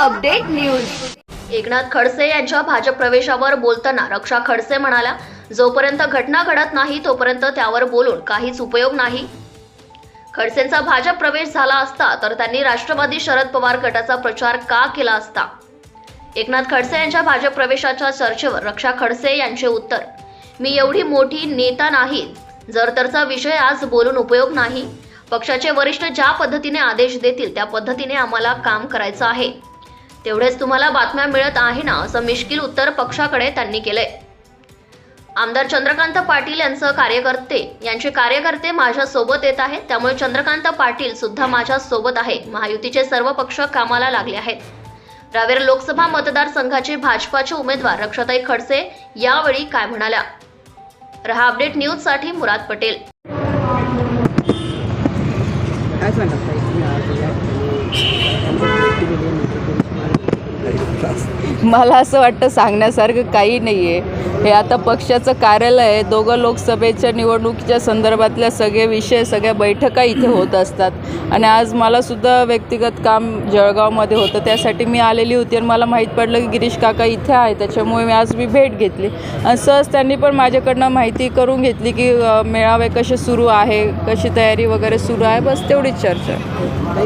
Update news. Eknath Khadse यांच्या भाजप प्रवेशावर बोलताना रक्षा खडसे म्हणाल्या जोपर्यंत घटना घडत नाही तोपर्यंत त्यावर बोलून काहीच उपयोग नाही. खडसेंचा भाजप प्रवेश झाला असता तर त्यांनी राष्ट्रवादी शरद पवार गटाचा प्रचार का केला असता? एकनाथ खडसे यांच्या भाजप प्रवेशाच्या चर्चेवर रक्षा खडसे यांचे उत्तर मी एवढी मोठी नेता नाही. जर तरचा विषय आज बोलून उपयोग नाही पक्षाचे वरिष्ठ ज्या पद्धतीने आदेश देतील त्या पद्धतीने आम्हाला काम करायचं आहे. तेवढेच तुम्हाला बातम्या मिळत आहे ना असं मिश्किल उत्तर पक्षाकडे त्यांनी केलंय. आमदार चंद्रकांत पाटील यांचं कार्यकर्ते यांचे कार्यकर्ते माझ्या सोबत येत आहेत त्यामुळे चंद्रकांत पाटील सुद्धा माझ्या सोबत आहे महायुतीचे सर्व पक्ष कामाला लागले आहेत. रावेर लोकसभा मतदारसंघाचे भाजपाचे उमेदवार रक्षताई खडसे यावेळी काय म्हणाल्या? रहा अपडेट न्यूजसाठी मुराद पटेल. काय मला असं वाटतं सांगण्यासारखं काही नाही आहे हे आता पक्षाचं कार्यालय आहे दोघं लोकसभेच्या निवडणुकीच्या संदर्भातल्या सगळे विषय सगळ्या बैठका इथे होत असतात. आणि आज मलासुद्धा व्यक्तिगत काम जळगावमध्ये होतं. त्यासाठी मी आलेली होती आणि मला माहीत पडलं की गिरीश काका इथे आहे. त्याच्यामुळे मी आज मी भेट घेतली. आणि सहज त्यांनी पण माझ्याकडनं माहिती करून घेतली की मेळावे कसे सुरू आहे कशी तयारी वगैरे सुरू आहे. बस तेवढीच चर्चा.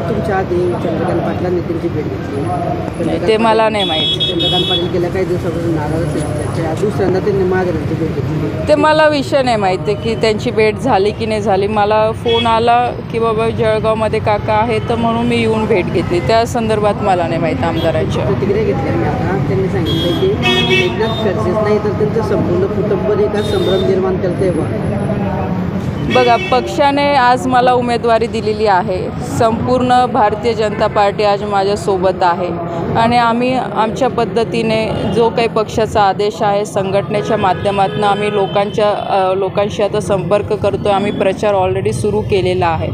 तुमच्या आधी चंद्रकांत पाटलांनी त्यांची भेट घेतली. ते मला नाही माहीत. चंद्रकांत पाटील गेल्या काही दिवसापासून नाराज असेल त्याच्या दुसऱ्यांदा त्यांनी भेट घेतली. ते मला विषय नाही माहीत आहे की त्यांची भेट झाली की नाही झाली. मला फोन आला की बाबा जळगावमध्ये काका आहे तर म्हणून मी येऊन भेट घेतली. त्या संदर्भात मला नाही माहीत आमदारांच्या. प्रतिक्रिया घेतल्या मी आता. त्यांनी सांगितलं की एकनाथ खडसेच नाही तर त्यांचं संपूर्ण कुटुंब एका संभ्रम निर्माण करते बा बघा पक्षाने आज मला उमेदवारी दिलेली आहे. संपूर्ण भारतीय जनता पार्टी आज माझ्यासोबत आहे. आणि आम्ही आमच्या पद्धतीने जो काही पक्षाचा आदेश आहे संघटनेच्या माध्यमातून आम्ही लोकांच्या लोकांशी आता संपर्क करतो आम्ही प्रचार ऑलरेडी सुरू केलेला आहे.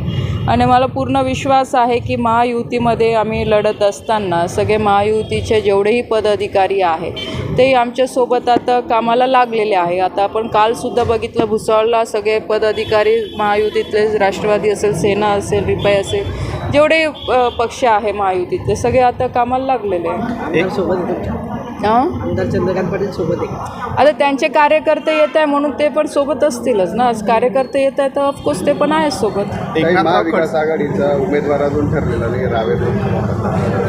आणि मला पूर्ण विश्वास आहे की महायुतीमध्ये आम्ही लढत असताना सगळे महायुतीचे जेवढेही पदाधिकारी आहे ते आमच्यासोबत आता कामाला लागलेले आहे. आता आपण कालसुद्धा बघितलं भुसावळला सगळे पदाधिकारी महायुतीतले राष्ट्रवादी असेल सेना असेल रिपाई असेल जेवढे पक्ष आहे महायुतीतले सगळे आता कामाला लागलेले आहे आमदार सोबत आहे तुमच्या आमदार चंद्रकांत पाटील सोबत आहे आता त्यांचे कार्यकर्ते येत आहे म्हणून ते पण सोबत असतीलच ना. आज कार्यकर्ते येत आहे तर ऑफकोर्स ते पण आहेत सोबत. काही महाविकास आघाडीचा उमेदवार अजून ठरलेला नाही लोकसभा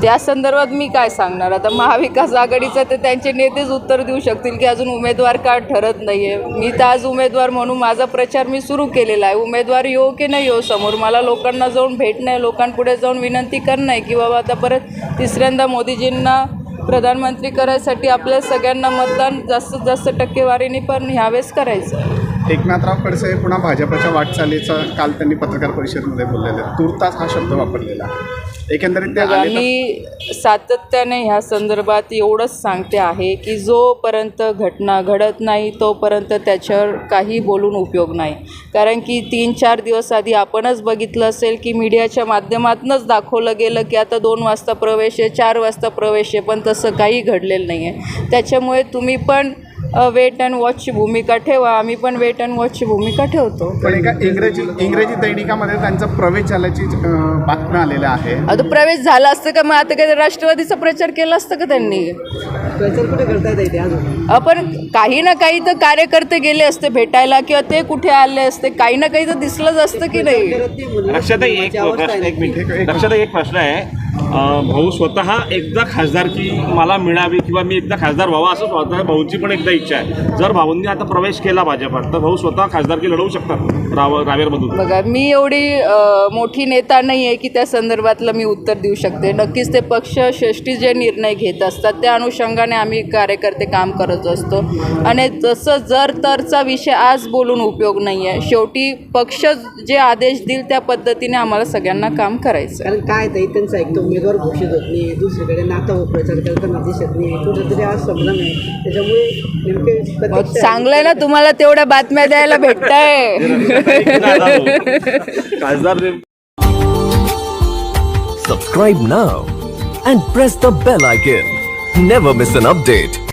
त्या संदर्भात मी काय सांगणार? आता महाविकास आघाडीचं ते त्यांचे नेतेच उत्तर देऊ शकतील की अजून उमेदवार का ठरत नाही आहे मी तर आज उमेदवार म्हणून माझा प्रचार मी सुरू केलेला आहे. उमेदवार येऊ की नाही येऊ समोर? मला लोकांना जाऊन भेटणं आहे लोकांपुढे जाऊन विनंती करणं आहे की बाबा आता परत तिसऱ्यांदा मोदीजींना प्रधानमंत्री करायसाठी आपल्या सगळ्यांना मतदान जास्तीत जास्त टक्केवारीने पण ह्यावेळेस करायचं एकनाथराव खडसे पुन्हा भाजपच्या वाटचालीचा काल त्यांनी पत्रकार परिषदेमध्ये बोललेले तुर्तास हा शब्द वापरलेला आहे. एकंदरीत मी सातत्याने ह्या संदर्भात एवढंच सांगते आहे की जोपर्यंत घटना घडत नाही तोपर्यंत त्याच्यावर काही बोलून उपयोग नाही. कारण की तीन चार दिवस आधी आपणच बघितलं असेल की मीडियाच्या माध्यमातूनच दाखवलं गेलं की आता दोन वाजता प्रवेश आहे चार वाजता प्रवेश आहे पण तसं काही घडलेलं नाही आहे. त्याच्यामुळे तुम्ही पण वेट अँड वॉचची भूमिका ठेवा. आम्ही पण वेट अँड वॉचची भूमिका ठेवतो. पण एका इंग्रजी इंग्रजी दैनिकामध्ये त्यांचा प्रवेश झाल्याची बातम्या आलेल्या आहे. आता प्रवेश झाला असतं का? मग आता काय राष्ट्रवादीचा प्रचार केला असतं का त्यांनी? प्रचार कुठे करता येते इथे अजून? आपण काही ना काही तर कार्यकर्ते गेले असते भेटायला किंवा ते कुठे आले असते? काही ना काही तर दिसलंच असतं की नाही? लक्षात एक प्रश्न एक ना. मिनिट. लक्षात एक प्रश्न आहे. भाऊ स्वतः एकदा खासदारकी मला मिळावी किंवा मी एकदा खासदार व्हावा असं स्वतः भाऊंची पण एकदा इच्छा आहे. जर भाऊंनी आता प्रवेश केला भाजपात तर भाऊ स्वतः खासदारकी लढवू शकतात राव रावेरमधून. बघा मी एवढी मोठी नेता नाही आहे की त्या संदर्भातलं मी उत्तर देऊ शकते. नक्कीच ते पक्ष श्रेष्ठी जे निर्णय घेत असतात त्या अनुषंगाने आम्ही कार्यकर्ते काम करत असतो. आणि तसं जर तरचा विषय आज बोलून उपयोग नाही आहे शेवटी पक्ष जे आदेश देईल त्या पद्धतीने आम्हाला सगळ्यांना काम करायचं. कारण काय त्यांचा एक तर उमेदवार घोषित होत नाही दुसरीकडे नाता प्रचार करताना दिसत नाही कुठेतरी आज संभ्रम आहे त्याच्यामुळे नेमके चांगलं आहे ना तुम्हाला तेवढ्या बातम्या द्यायला भेटताय खासदार Subscribe now and press the bell icon. Never miss an update.